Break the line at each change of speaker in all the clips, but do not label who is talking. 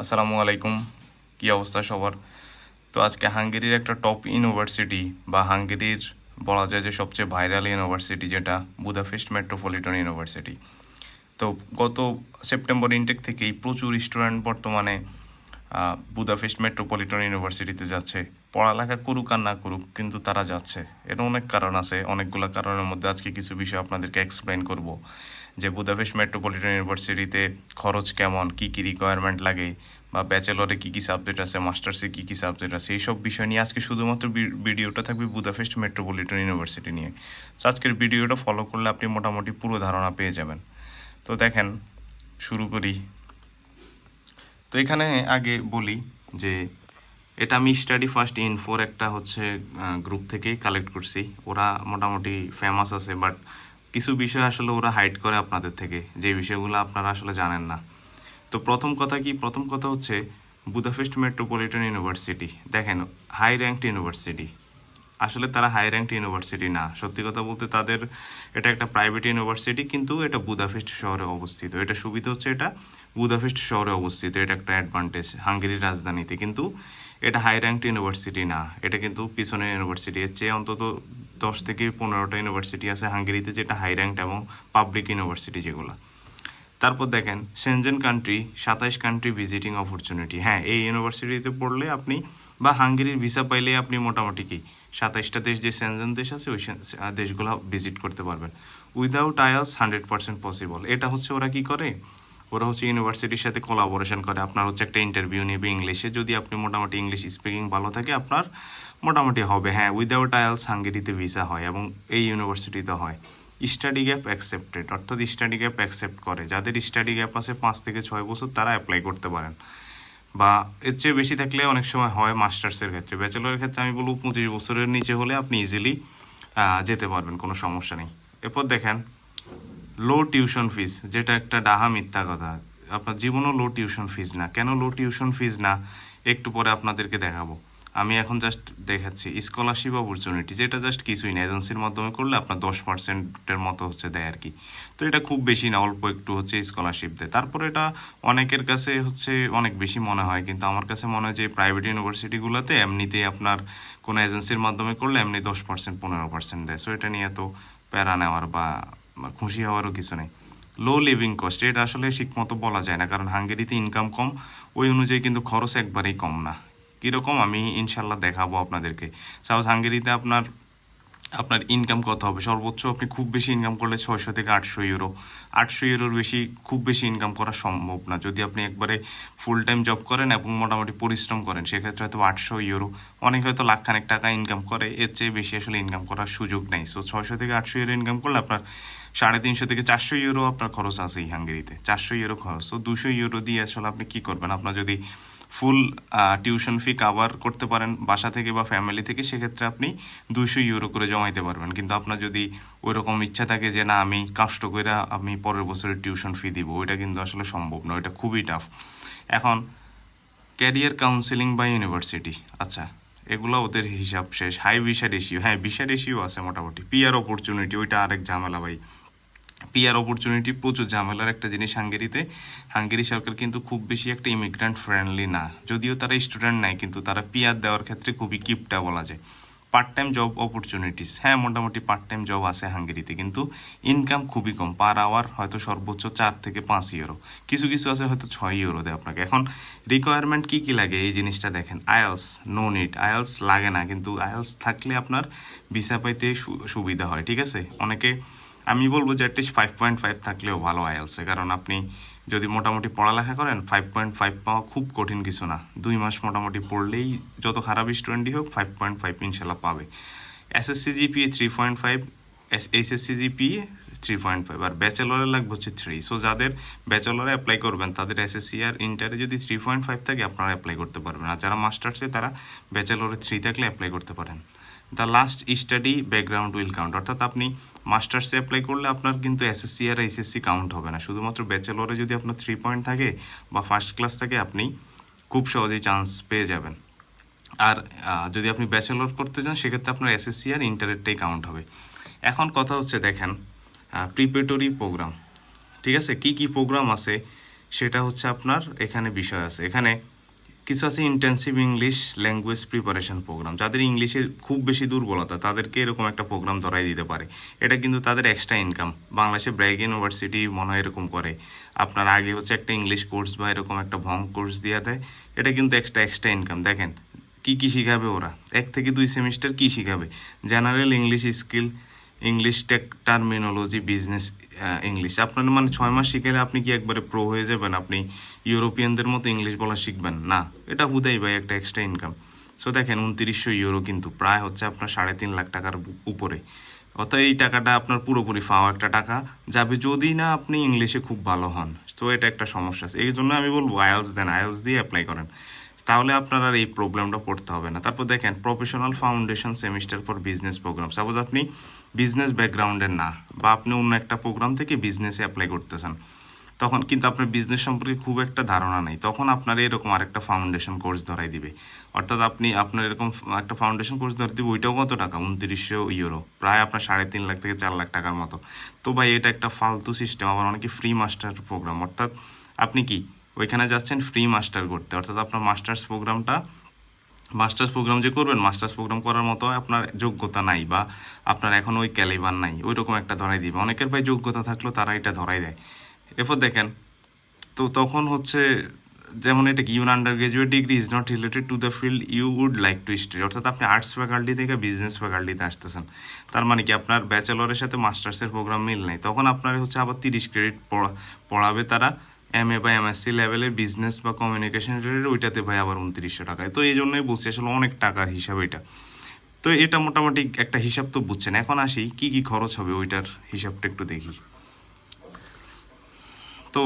আসসালামু আলাইকুম। কি অবস্থা সবার? তো আজকে হাঙ্গেরির একটা টপ ইউনিভার্সিটি বা হাঙ্গেরির বলা যায় যে সবচেয়ে ভাইরাল ইউনিভার্সিটি যেটা বুদাফেস্ট মেট্রোপলিটন ইউনিভার্সিটি তো গত সেপ্টেম্বর ইনটেক থেকেই প্রচুর স্টুডেন্ট বর্তমানে আহ, বুদাফেস্ট মেট্রোপলিটন ইউনিভার্সিটিতে যাচ্ছে। পড়ালেখা করুক আর না করুক কিন্তু তারা যাচ্ছে। এর অনেক কারণ আছে। অনেকগুলো কারণের মধ্যে আজকে কিছু বিষয় আপনাদেরকে এক্সপ্লেন করব। যে বুদাফেস্ট মেট্রোপলিটন ইউনিভার্সিটিতে খরচ কেমন কি কি রিকোয়ারমেন্ট লাগে বা ব্যাচেলরে কি কি সাবজেক্ট আছে মাস্টার্সে কি কি সাবজেক্ট আছে এইসব বিষয় নিয়ে আজকে শুধুমাত্র ভিডিওটা থাকবে বুদাফেস্ট মেট্রোপলিটন ইউনিভার্সিটি নিয়ে। সো আজকের ভিডিওটা ফলো করলে আপনি মোটামুটি পুরো ধারণা পেয়ে যাবেন। তো দেখেন শুরু করি। তো এখানে আগে বলি যে এটা আমি স্টাডি ফার্স্ট ইনফোর একটা হচ্ছে গ্রুপ থেকেই কালেক্ট করছি। ওরা মোটামুটি ফেমাস আছে বাট কিছু বিষয় আসলে ওরা হাইড করে আপনাদের থেকে। যে বিষয়গুলো আপনারা আসলে জানেন না। তো প্রথম কথা কি? প্রথম কথা হচ্ছে বুদাফেস্ট মেট্রোপলিটন ইউনিভার্সিটি দেখেন হাই র্যাঙ্কড ইউনিভার্সিটি আসলে তারা হাই র্যাঙ্কড ইউনিভার্সিটি না। সত্যি কথা বলতে তাদের এটা একটা প্রাইভেট ইউনিভার্সিটি কিন্তু এটা বুদাফেস্ট শহরে অবস্থিত। এটা সুবিধা হচ্ছে এটা বুদাফেস্ট শহরে অবস্থিত। এটা একটা অ্যাডভান্টেজ হাঙ্গেরির রাজধানীতে। কিন্তু এটা হাই র্যাঙ্কড ইউনিভার্সিটি না। এটা কিন্তু পিছনের ইউনিভার্সিটি এর চেয়ে অন্তত দশ থেকে পনেরোটা ইউনিভার্সিটি আছে হাঙ্গেরিতে যেটা হাই র্যাঙ্কড এবং পাবলিক ইউনিভার্সিটি যেগুলো। তারপর দেখেন সেনজেন কান্ট্রি সাতাইশ কান্ট্রি ভিজিটিং অপরচুনিটি হ্যাঁ এই ইউনিভার্সিটিতে পড়লে আপনি বা হাঙ্গেরির ভিসা পাইলে আপনি মোটামুটি কি, সাতাইশটা দেশ যে সেনজেন দেশ আছে, ওই দেশগুলো ভিজিট করতে পারবেন। Without IELTS hundred percent possible এটা হচ্ছে ওরা কি করে, ওরা হচ্ছে ইউনিভার্সিটির সাথে কোলাবোরেশন করে। আপনার হচ্ছে একটা ইন্টারভিউ নেবে ইংলিশে যদি আপনি মোটামুটি ইংলিশ স্পিকিং ভালো থাকে, আপনার মোটামুটি হবে। হ্যাঁ উইদাউট আয়ালস হাঙ্গেরিতে ভিসা হয় এবং এই ইউনিভার্সিটিতে হয়। স্টাডি গ্যাপ অ্যাকসেপ্টেড অর্থাৎ স্টাডি গ্যাপ অ্যাকসেপ্ট করে। যাদের স্টাডি গ্যাপ আছে পাঁচ থেকে ছয় বছর, তারা অ্যাপ্লাই করতে পারেন। বা এর চেয়ে বেশি থাকলে অনেক সময় হয় মাস্টার্সের ক্ষেত্রে। ব্যাচেলরের ক্ষেত্রে আমি বলব পঁচিশ বছরের নিচে হলে আপনি ইজিলি যেতে পারবেন, কোনো সমস্যা নেই। এরপর দেখেন লো টিউশন ফিস যেটা একটা ডাহা মিথ্যা কথা। আপনার জীবনও লো টিউশন ফিস না। কেন লো টিউশন ফিস না? একটু পরে আপনাদেরকে দেখাবো। আমি এখন জাস্ট দেখাচ্ছি স্কলারশিপ অপরচুনিটি যেটা জাস্ট কিছুই না এজেন্সির মাধ্যমে করলে আপনার দশ পার্সেন্টের মতো হচ্ছে দেয় আর কি তো এটা খুব বেশি না, অল্প একটু হচ্ছে স্কলারশিপ দেয়। তারপরে এটা অনেকের কাছে হচ্ছে অনেক বেশি মনে হয়, কিন্তু আমার কাছে মনে হয় যে প্রাইভেট ইউনিভার্সিটিগুলোতে এমনিতেই আপনার কোনো এজেন্সির মাধ্যমে করলে এমনি দশ পার্সেন্ট পনেরো পার্সেন্ট দেয়। সো এটা নিয়ে তো প্যারা নেওয়ার বা খুশি হওয়ারও কিছু নেই। লো লিভিং কস্ট এটা আসলে ঠিকমতো বলা যায় না, কারণ হাঙ্গেরিতে ইনকাম কম, ওই অনুযায়ী কিন্তু খরচ একবারেই কম না। কীরকম আমি ইনশাল্লাহ দেখাবো আপনাদেরকে। সাউথ হাঙ্গেরিতে আপনার আপনার ইনকাম কত হবে? সর্বোচ্চ আপনি খুব বেশি ইনকাম করলে ছয়শো থেকে আটশো ইউরো আটশো ইউরোর বেশি, খুব বেশি ইনকাম করা সম্ভব না। যদি আপনি একবারে ফুল টাইম জব করেন এবং মোটামুটি পরিশ্রম করেন, সেক্ষেত্রে হয়তো আটশো ইউরো অনেক হয়তো লাখখানেক টাকা ইনকাম করে, এর চেয়ে বেশি আসলে ইনকাম করার সুযোগ নেই। সো ছয়শো থেকে আটশো ইউরো ইনকাম করলে আপনার সাড়ে তিনশো থেকে চারশো ইউরো আপনার খরচ আছে এই হাঙ্গেরিতে। চারশো ইউরো খরচ। তো দুশো ইউরো দিয়ে আসলে আপনি কী করবেন? আপনার যদি ফুল টিউশন ফি কাভার করতে পারেন বাসা থেকে বা ফ্যামিলি থেকে, সেক্ষেত্রে আপনি দুইশো ইউরো করে জমাইতে পারবেন। কিন্তু আপনার যদি ওই রকম ইচ্ছা থাকে যে, না, আমি কষ্ট করে আমি পরের বছরের টিউশন ফি দিব, ওইটা কিন্তু আসলে সম্ভব না ওইটা খুবই টাফ এখন ক্যারিয়ার কাউন্সিলিং বা ইউনিভার্সিটি আচ্ছা এগুলো ওদের হিসাব শেষ। হাই ভিসা রেশিও হ্যাঁ ভিসা রেশিও আছে মোটামুটি। পিয়ার অপরচুনিটি ওইটা আরেক ঝামেলা ভাই। পিয়ার অপরচুনিটি প্রচুর ঝামেলার একটা জিনিস হাঙ্গেরিতে। হাঙ্গেরি সরকার কিন্তু খুব বেশি একটা ইমিগ্রান্ট ফ্রেন্ডলি না। যদিও তারা স্টুডেন্ট নেয় কিন্তু তারা পিয়ার দেওয়ার ক্ষেত্রে খুবই কিপটা বলা যায়। পার্ট টাইম জব অপরচুনিটিস হ্যাঁ মোটামুটি পার্ট টাইম জব আছে হাঙ্গেরিতে, কিন্তু ইনকাম খুবই কম। পার আওয়ার হয়তো সর্বোচ্চ চার থেকে পাঁচ ইউরো কিছু কিছু আছে হয়তো ছয় ইউরো দেয় আপনাকে। এখন রিকোয়ারমেন্ট কি কি লাগে? এই জিনিসটা দেখেন। আয়ালস নো নিড আয়ালস লাগে না, কিন্তু আয়ালস থাকলে আপনার ভিসা পাইতে সুবিধা হয়, ঠিক আছে? অনেকে আমি বলব যে অ্যাটলিস্ট ফাইভ পয়েন্ট ফাইভ থাকলেও ভালো আইএলসে কারণ আপনি যদি মোটামুটি পড়ালেখা করেন ফাইভ পয়েন্ট ফাইভ পাওয়া খুব কঠিন কিছু না। দুই মাস মোটামুটি পড়লেই যত খারাপ স্টুডেন্টই হোক ফাইভ পয়েন্ট ফাইভ ইনশাল্লাহ পাবে। SSC GPA three point five S HSC GPA three point five আর ব্যাচেলরে লাগবে হচ্ছে থ্রি সো যাদের ব্যাচেলরে অ্যাপ্লাই করবেন, তাদের এসএসসি আর ইন্টারে যদি থ্রি পয়েন্ট ফাইভ থাকে, আপনারা অ্যাপ্লাই করতে পারবেন। আর যারা মাস্টার্সে তারা ব্যাচেলরে থ্রি থাকলে অ্যাপ্লাই করতে পারেন। The last study background will count অর্থাৎ আপনি মাস্টার্সে অ্যাপ্লাই করলে আপনার কিন্তু এসএসসি আর এইচএসসি কাউন্ট হবে না। শুধুমাত্র ব্যাচেলরে যদি আপনার থ্রি পয়েন্ট থাকে বা ফার্স্ট ক্লাস থাকে, আপনি খুব সহজেই চান্স পেয়ে যাবেন। আর যদি আপনি ব্যাচেলর করতে চান সেক্ষেত্রে আপনার এসএসসি আর ইন্টারেরটাই কাউন্ট হবে। এখন কথা হচ্ছে, দেখেন প্রিপারেটরি প্রোগ্রাম ঠিক আছে? কি কি প্রোগ্রাম আছে? সেটা হচ্ছে আপনার এখানে বিষয় আছে। এখানে কিছু আছে intensive English language preparation programme যাদের ইংলিশে খুব বেশি দুর্বলতা, তাদেরকে এরকম একটা প্রোগ্রাম ধরাই দিতে পারে। এটা কিন্তু তাদের এক্সট্রা ইনকাম বাংলাদেশে ব্র্যাক ইউনিভার্সিটি মনে হয় এরকম করে। আপনার আগে হচ্ছে একটা ইংলিশ কোর্স বা এরকম একটা ভং কোর্স দিয়ে দেয়, এটা কিন্তু এক্সট্রা এক্সট্রা ইনকাম দেখেন, কি কি শিখাবে ওরা? এক থেকে দুই সেমিস্টার কি শিখাবে? General English skill English tech terminology business English আপনার মানে ছয় মাস শিখেলে আপনি কি একবারে প্রো হয়ে যাবেন? আপনি ইউরোপিয়ানদের মতো ইংলিশ বলা শিখবেন? না। এটা হুদাই ভাই একটা এক্সট্রা ইনকাম সো দেখেন, উনত্রিশশো ইউরো কিন্তু প্রায় হচ্ছে আপনার সাড়ে তিন লাখ টাকার উপরে। অর্থাৎ এই টাকাটা আপনার পুরোপুরি ফাও একটা টাকা যাবে যদি না আপনি ইংলিশে খুব ভালো হন। তো এটা একটা সমস্যা আছে। এই জন্য আমি বলব আইএলস দেন। আইএলস দিয়ে অ্যাপ্লাই করেন। তাহলে আপনার আর এই প্রবলেমটা পড়তে হবে না। তারপর দেখেন professional foundation semester for business program suppose আপনি বিজনেস ব্যাকগ্রাউন্ডের না, বা আপনি অন্য একটা প্রোগ্রাম থেকে বিজনেসে অ্যাপ্লাই করতেছেন, তখন কিন্তু আপনার বিজনেস সম্পর্কে খুব একটা ধারণা নেই। তখন আপনার এরকম আরেকটা ফাউন্ডেশন কোর্স ধরাই দিবে। অর্থাৎ আপনি, আপনার এরকম একটা ফাউন্ডেশন কোর্স ধরে দিবে, ওইটাও কত টাকা? উনত্রিশশো ইউরো প্রায় আপনার সাড়ে তিন লাখ থেকে চার লাখ টাকার মতো। তো ভাই, এটা একটা ফালতু সিস্টেম আবার অনেকে ফ্রি মাস্টার প্রোগ্রাম অর্থাৎ আপনি কি ওইখানে যাচ্ছেন ফ্রি মাস্টার করতে। অর্থাৎ আপনার মাস্টার্স প্রোগ্রামটা মাস্টার্স প্রোগ্রাম যে করবেন মাস্টার্স প্রোগ্রাম করার মতো আপনার যোগ্যতা নাই বা আপনার এখন ওই ক্যালিবার নাই। ওই রকম একটা ধরাই দিবে। অনেকের ভাই যোগ্যতা থাকলেও তারা এটা ধরাই দেয়। এরপর দেখেন, তো তখন হচ্ছে যেমন এটা কি your undergraduate degree is not related to the field you would like to study অর্থাৎ আপনি আর্টস ফ্যাকাল্টি থেকে বিজনেস ফ্যাকাল্টিতে আসতেছেন। তার মানে কি, আপনার ব্যাচেলরের সাথে মাস্টার্সের প্রোগ্রাম মিল নেই। তখন আপনার হচ্ছে আবার তিরিশ ক্রেডিট পড়া, পড়াবে তারা। এম এ বা এমএসসি লেভেলের বিজনেস বা কমিউনিকেশন রিলেটেড ওইটাতে ভাই আবার উনত্রিশশো টাকায় তো এই জন্যই বলছি আসলে অনেক টাকার হিসাব এটা। তো এটা মোটামুটি একটা হিসাব তো বুঝছেন। এখন আসি, কি কি খরচ হবে ওইটার হিসাবটা একটু দেখি। তো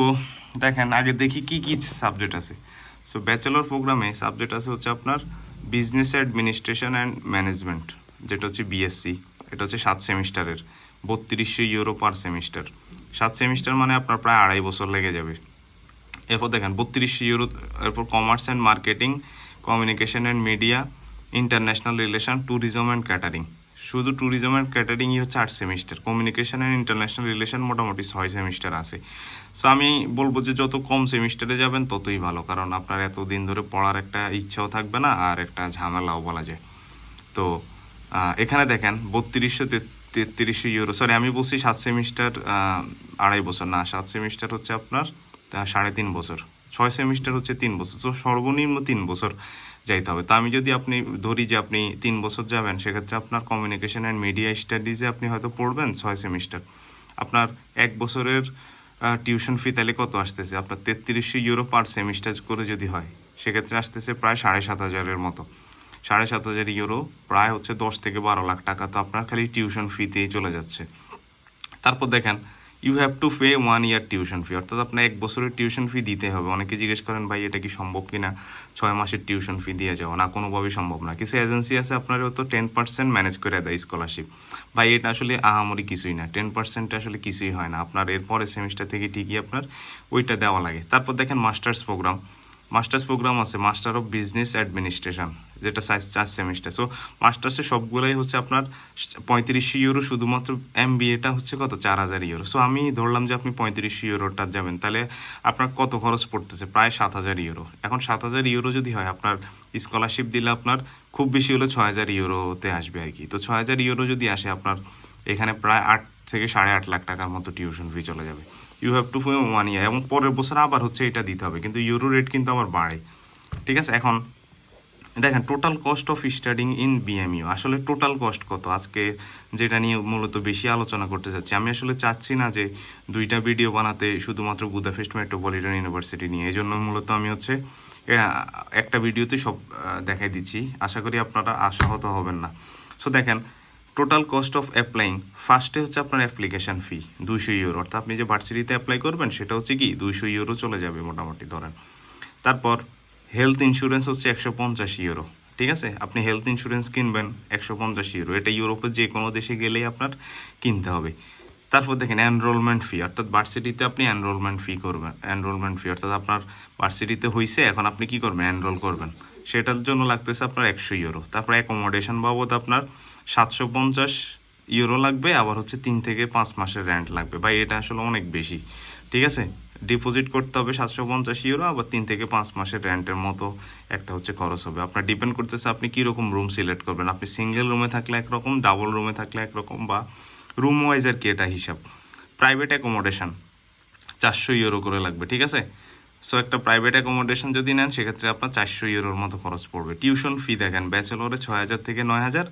দেখেন, আগে দেখি কি কি সাবজেক্ট আছে। সো ব্যাচেলর প্রোগ্রামে সাবজেক্ট আছে হচ্ছে আপনার বিজনেস অ্যাডমিনিস্ট্রেশন অ্যান্ড ম্যানেজমেন্ট যেটা হচ্ছে বিএসসি এটা হচ্ছে সাত সেমিস্টারের, বত্রিশশো ইউরো পার সেমিস্টার সাত সেমিস্টার মানে আপনার প্রায় আড়াই বছর লেগে যাবে। এরপর দেখেন বত্রিশশো ইউরো এরপর commerce and marketing communication and media international relation tourism and catering শুধু ট্যুরিজম অ্যান্ড ক্যাটারিংই হচ্ছে আট semester communication and international relation মোটামুটি ছয় সেমিস্টার আছে। সো আমি বলব যে যত কম সেমিস্টারে যাবেন, ততই ভালো, কারণ আপনার এতদিন ধরে পড়ার একটা ইচ্ছাও থাকবে না, আর একটা ঝামেলাও বলা যায়। তো এখানে দেখেন, বত্রিশশো তেত্রিশশো ইউরো সরি আমি বলছি সাত সেমিস্টার আড়াই বছর, না, সাত সেমিস্টার হচ্ছে আপনার আহ, সাড়ে তিন বছর। ছয় সেমিস্টার হচ্ছে তিন বছর। তো সর্বনিম্ন তিন বছর যাইতে হবে। তা আমি যদি আপনি ধরি যে আপনি তিন বছর যাবেন সেক্ষেত্রে আপনার কমিউনিকেশন অ্যান্ড মিডিয়া স্টাডিজে আপনি হয়তো পড়বেন ছয় সেমিস্টার আপনার এক বছরের টিউশন ফি তাহলে কত আসতেছে? আপনার তেত্রিশশো ইউরো পার সেমিস্টার করে যদি হয় সেক্ষেত্রে আসতেছে প্রায় সাড়ে সাত হাজারের মতো। সাড়ে সাত হাজার ইউরো প্রায় হচ্ছে দশ থেকে বারো লাখ টাকা। তো আপনার খালি টিউশন ফিতেই চলে যাচ্ছে। তারপর দেখেন you have to pay one year tuition fee অর্থাৎ আপনার এক বছরের টিউশন ফি দিতে হবে। অনেকে জিজ্ঞেস করেন, ভাই, এটা কি সম্ভব কিনা? ছয় মাসের টিউশন ফি দিয়ে যাওয়া না, কোনোভাবেই সম্ভব না। কিছু এজেন্সি আছে আপনার হয়তো টেন পার্সেন্ট ম্যানেজ করে দেয় স্কলারশিপ ভাই, এটা আসলে আহামরি কিছুই না। টেন পার্সেন্ট আসলে কিছুই হয় না। আপনার এরপরে সেমিস্টার থেকে ঠিকই আপনার ওইটা দেওয়া লাগে। তারপর দেখেন মাস্টার্স প্রোগ্রাম মাস্টার্স প্রোগ্রাম আছে মাস্টার অফ বিজনেস অ্যাডমিনিস্ট্রেশন যেটা সাইজ চার সেমিস্টার সো মাস্টার্সের সবগুলোই হচ্ছে আপনার পঁয়ত্রিশশো ইউরো শুধুমাত্র এম বিএটা হচ্ছে কত? চার হাজার ইউরো সো আমি ধরলাম যে আপনি পঁয়ত্রিশশো ইউরোটা যাবেন। তাহলে আপনার কত খরচ পড়তেছে? প্রায় সাত হাজার ইউরো এখন সাত হাজার ইউরো যদি হয়, আপনার স্কলারশিপ দিলে আপনার খুব বেশি হলে ছয় হাজার ইউরোতে আসবে আর কি। তো ছয় হাজার ইউরো যদি আসে, আপনার এখানে প্রায় আট থেকে সাড়ে আট লাখ টাকার মতো টিউশন ফি চলে যাবে। You have to one year এবং পরের বছর আবার হচ্ছে এটা দিতে হবে। কিন্তু ইউরো রেট কিন্তু আবার বাড়ে। ঠিক আছে? এখন দেখেন total cost of studying in BMU আসলে টোটাল কস্ট কত? আজকে যেটা নিয়ে মূলত বেশি আলোচনা করতে চাচ্ছি আমি আসলে চাচ্ছি না যে দুইটা ভিডিও বানাতে শুধুমাত্র বুদাফেস্ট মেট্রোপলিটন ইউনিভার্সিটি নিয়ে। এই জন্য মূলত আমি হচ্ছে একটা ভিডিওতে সব দেখাই দিচ্ছি। আশা করি আপনারা আশাহত হবেন না। সো দেখেন টোটাল কস্ট অফ অ্যাপ্লাইং ফার্স্টে হচ্ছে আপনার অ্যাপ্লিকেশন ফি দুইশো ইউরো অর্থাৎ আপনি যে ভার্সিটিতে অ্যাপ্লাই করবেন, সেটা হচ্ছে কি, দুইশো ইউরো চলে যাবে মোটামুটি, ধরেন। তারপর হেলথ ইন্স্যুরেন্স হচ্ছে একশো পঞ্চাশ ইউরো ঠিক আছে? আপনি হেলথ ইন্স্যুরেন্স কিনবেন একশো পঞ্চাশ ইউরো এটা ইউরোপের যে কোনো দেশে গেলেই আপনার কিনতে হবে। তারপর দেখেন এনরোলমেন্ট ফি অর্থাৎ ভার্সিটিতে আপনি এনরোলমেন্ট ফি করবেন এনরোলমেন্ট ফি অর্থাৎ আপনার ভার্সিটিতে হয়েছে এখন আপনি কি করবেন? এনরোল করবেন। সেটার জন্য লাগতেছে আপনার একশো ইউরো তারপর অ্যাকোমোডেশন বাবদ আপনার সাতশো পঞ্চাশ ইউরো লাগবে, আবার হচ্ছে তিন থেকে পাঁচ মাসের রেন্ট লাগবে। বা এটা আসলে অনেক বেশি, ঠিক আছে? ডিপোজিট করতে হবে সাতশো পঞ্চাশ ইউরো আবার তিন থেকে পাঁচ মাসের রেন্টের মতো একটা হচ্ছে খরচ হবে। আপনার ডিপেন্ড করতেছে আপনি কীরকম রুম সিলেক্ট করবেন। আপনি সিঙ্গেল রুমে থাকলে একরকম ডাবল রুমে থাকলে একরকম, বা রুম ওয়াইজ আর কি এটা হিসাব। প্রাইভেট অ্যাকোমোডেশন চারশো ইউরো করে লাগবে, ঠিক আছে? সো একটা প্রাইভেট অ্যাকোমোডেশন যদি নেন, সেক্ষেত্রে আপনার চারশো ইউরোর মতো খরচ পড়বে। টিউশন ফি দেখেন ব্যাচেলরে ছয় হাজার থেকে নয় হাজার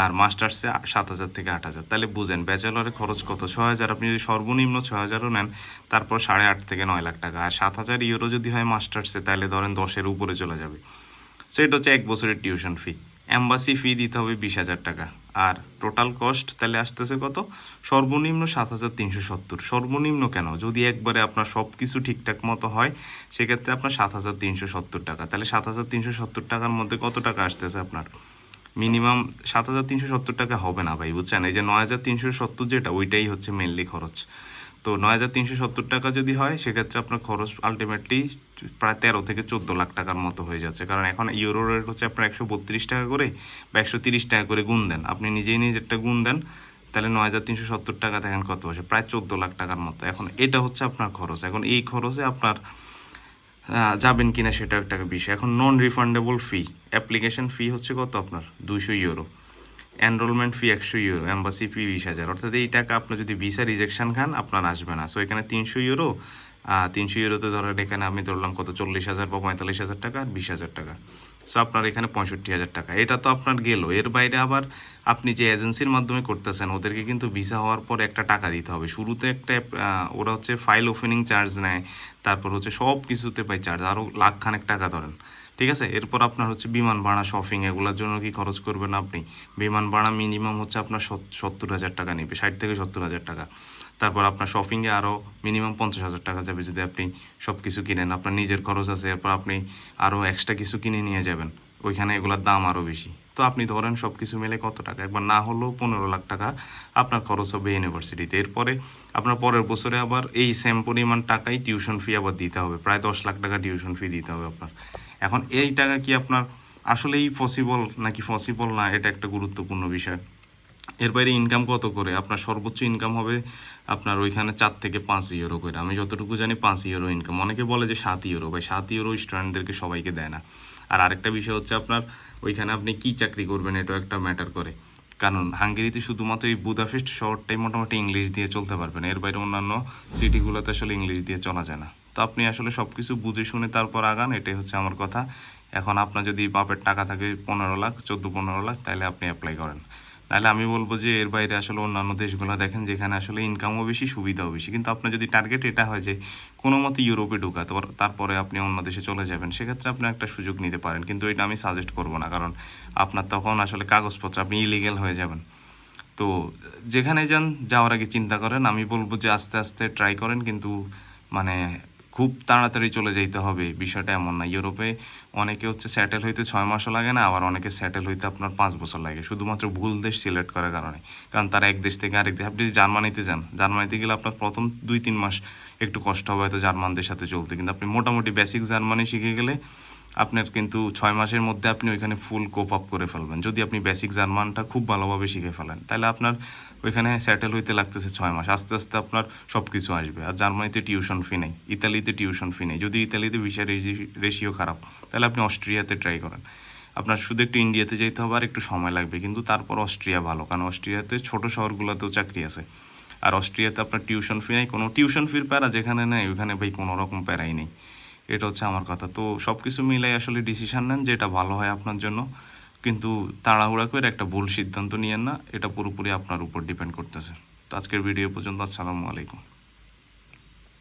আর মাস্টার্সে সাত হাজার থেকে আট হাজার। তাহলে বুঝেন, ব্যাচেলরে খরচ কত? ছয় হাজার, আপনি যদি সর্বনিম্ন ছয় হাজারও নেন, তারপর সাড়ে আট থেকে নয় লাখ টাকা। আর সাত হাজার ইউরো যদি হয় মাস্টার্সে, তাহলে ধরেন দশের উপরে চলে যাবে। সো এটা হচ্ছে এক বছরের টিউশন ফি অ্যাম্বাসি ফি দিতে হবে বিশ হাজার টাকা। আর টোটাল কস্ট তাহলে আসতেছে কত? সর্বনিম্ন সাত হাজার তিনশো সত্তর। সর্বনিম্ন কেন? যদি একবারে আপনার সব কিছু ঠিকঠাক মতো হয়, সেক্ষেত্রে আপনার সাত হাজার তিনশো সত্তর টাকা। তাহলে সাত হাজার তিনশো সত্তর টাকার মধ্যে কত টাকা আসতেছে আপনার? মিনিমাম সাত হাজার তিনশো সত্তর টাকা হবে না ভাই, বুঝছেন? এই যে নয় হাজার তিনশো সত্তর যেটা, ওইটাই হচ্ছে মেনলি খরচ। তো নয় হাজার তিনশো সত্তর টাকা যদি হয়, সেক্ষেত্রে আপনার খরচ আলটিমেটলি প্রায় তেরো থেকে চোদ্দ লাখ টাকার মতো হয়ে যাচ্ছে। কারণ এখন ইউরো রেট হচ্ছে আপনার একশো বত্রিশ টাকা করে বা একশো তিরিশ টাকা করে গুণ দেন। আপনি নিজেই নিজেরটা গুণ দেন, তাহলে নয় হাজার তিনশো সত্তর টাকা দেখেন কত আসে। প্রায় চোদ্দ লাখ টাকার মতো। এখন এটা হচ্ছে আপনার খরচ। এখন এই খরচে আপনার যাবেন কিনা সেটা একটা বিষয়। এখন নন রিফান্ডেবল ফি অ্যাপ্লিকেশন ফি হচ্ছে কত আপনার? দুইশো ইউরো এনরোলমেন্ট ফি একশো ইউরো অ্যাম্বাসি ফি বিশ হাজার। অর্থাৎ এই টাকা আপনি যদি ভিসা রিজেকশন খান, আপনার আসবে না। সো এখানে তিনশো ইউরো তিনশো ইউরোতে ধরেন এখানে আমি ধরলাম কত? চল্লিশ হাজার বা পঁয়তাল্লিশ হাজার টাকা আর বিশ হাজার টাকা। সো আপনার এখানে পঁয়ষট্টি হাজার টাকা। এটা তো আপনার গেল। এর বাইরে আবার আপনি যে এজেন্সির মাধ্যমে করতেছেন, ওদেরকে কিন্তু ভিসা হওয়ার পর একটা টাকা দিতে হবে। শুরুতে একটা ওরা হচ্ছে ফাইল ওপেনিং চার্জ নেয়, তারপর হচ্ছে সব কিছুতে পাই চার্জ আরও লাখখানেক টাকা ধরেন। ঠিক আছে? এরপর আপনার হচ্ছে বিমান ভাড়া শপিং এগুলোর জন্য কি খরচ করবেন আপনি? বিমান ভাড়া মিনিমাম হচ্ছে আপনার সত্তর হাজার টাকা নেবে, ষাট থেকে সত্তর হাজার টাকা। তারপর আপনার শপিংয়ে আরও মিনিমাম পঞ্চাশ হাজার টাকা যাবে যদি আপনি সব কিছু কিনেন। আপনার নিজের খরচ আছে, এরপর আপনি আরও এক্সট্রা কিছু কিনে নিয়ে যাবেন। ওইখানে এগুলোর দাম আরও বেশি। তো আপনি ধরেন সব কিছু মিলে কত টাকা? একবার না হলেও পনেরো লাখ টাকা আপনার খরচ হবে ইউনিভার্সিটিতে এরপরে আপনার পরের বছরে আবার এই সেম পরিমাণ টাকাই টিউশন ফি আবার দিতে হবে। প্রায় দশ লাখ টাকা টিউশন ফি দিতে হবে আপনার। এখন এই টাকা কি আপনার আসলেই পসিবল নাকি পসিবল না? এটা একটা গুরুত্বপূর্ণ বিষয়। এর বাইরে ইনকাম কত করে? আপনার সর্বোচ্চ ইনকাম হবে আপনার ওইখানে চার থেকে পাঁচ ইউরো করে। আমি যতটুকু জানি পাঁচ ইউরো ইনকাম অনেকে বলে যে সাত ইউরো ভাই, সাত ইউরো স্টুডেন্টদেরকে সবাইকে দেয় না। আর আরেকটা বিষয় হচ্ছে আপনার ওইখানে আপনি কি চাকরি করবেন এটাও একটা ম্যাটার করে। কারণ হাঙ্গেরিতে শুধুমাত্র এই বুদাফেস্ট শহরটাই মোটামুটি ইংলিশ দিয়ে চলতে পারবেন। এর বাইরে অন্যান্য সিটিগুলোতে আসলে ইংলিশ দিয়ে চলা যায় না। তো আপনি আসলে সব কিছু বুঝে শুনে তারপর আগান, এটাই হচ্ছে আমার কথা। এখন আপনার যদি বাপের টাকা থাকে পনেরো লাখ, চোদ্দ পনেরো লাখ, তাহলে আপনি অ্যাপ্লাই করেন। নাহলে আমি বলব যে এর বাইরে আসলে অন্যান্য দেশগুলো দেখেন যেখানে আসলে ইনকামও বেশি, সুবিধাও বেশি। কিন্তু আপনার যদি টার্গেট এটা হয় যে কোনো মতে ইউরোপে ঢোকা, তারপরে আপনি অন্য দেশে চলে যাবেন, সেক্ষেত্রে আপনি একটা সুযোগ নিতে পারেন। কিন্তু এটা আমি সাজেস্ট করব না, কারণ আপনার তখন আসলে কাগজপত্র, আপনি ইলিগেল হয়ে যাবেন। তো যেখানে যান, যাওয়ার আগে চিন্তা করেন। আমি বলব যে আস্তে আস্তে ট্রাই করেন, কিন্তু মানে খুব তাড়াতাড়ি চলে যেতে হবে। বিষয়টা এমন না। ইউরোপে অনেকে হচ্ছে স্যাটেল হইতে ছয় মাসও লাগে না, আবার অনেকে স্যাটেল হইতে আপনার পাঁচ বছর লাগে। শুধুমাত্র ভুল দেশ সিলেক্ট করার কারণে। কারণ তারা এক দেশ থেকে আরেক দেশ আপনি যদি জার্মানিতে যান, জার্মানিতে গেলে আপনার প্রথম দুই, তিন মাস একটু কষ্ট হবে হয়তো জার্মানদের সাথে চলতে। কিন্তু আপনি মোটামুটি বেসিক জার্মানি শিখে গেলে আপনার কিন্তু ছয় মাসের মধ্যে আপনি ওইখানে ফুল কোপ আপ করে ফেলবেন। যদি আপনি বেসিক জার্মানটা খুব ভালোভাবে শিখে ফেলেন, তাহলে আপনার ওইখানে স্যাটেল হইতে লাগতেছে ছয় মাস। আস্তে আস্তে আপনার সব কিছু আসবে। আর জার্মানিতে টিউশন ফি নেই, ইতালিতে টিউশন ফি নেই। যদি ইতালিতে ভিসা রেশিও খারাপ, তাহলে আপনি অস্ট্রিয়াতে ট্রাই করেন। আপনার শুধু একটু ইন্ডিয়াতে যেতে হবে আর একটু সময় লাগবে। কিন্তু তারপর অস্ট্রিয়া ভালো, কারণ অস্ট্রিয়াতে ছোট শহরগুলোতেও চাকরি আছে। আর অস্ট্রিয়াতে আপনার টিউশন ফি নেই, কোনো টিউশন ফির প্যারা যেখানে নেই ওখানে ভাই কোনো রকম প্যারাই নেই। এটা হচ্ছে আমার কথা। তো সব কিছু মিলাই আসলে ডিসিশন নেন যেটা ভালো হয় আপনার জন্য। কিন্তু তাড়াহুড়া করে একটা ভুল সিদ্ধান্ত নিয়েন না, এটা পুরোপুরি আপনার উপর ডিপেন্ড করতেছে। আজকের ভিডিও পর্যন্ত, আসসালামু আলাইকুম।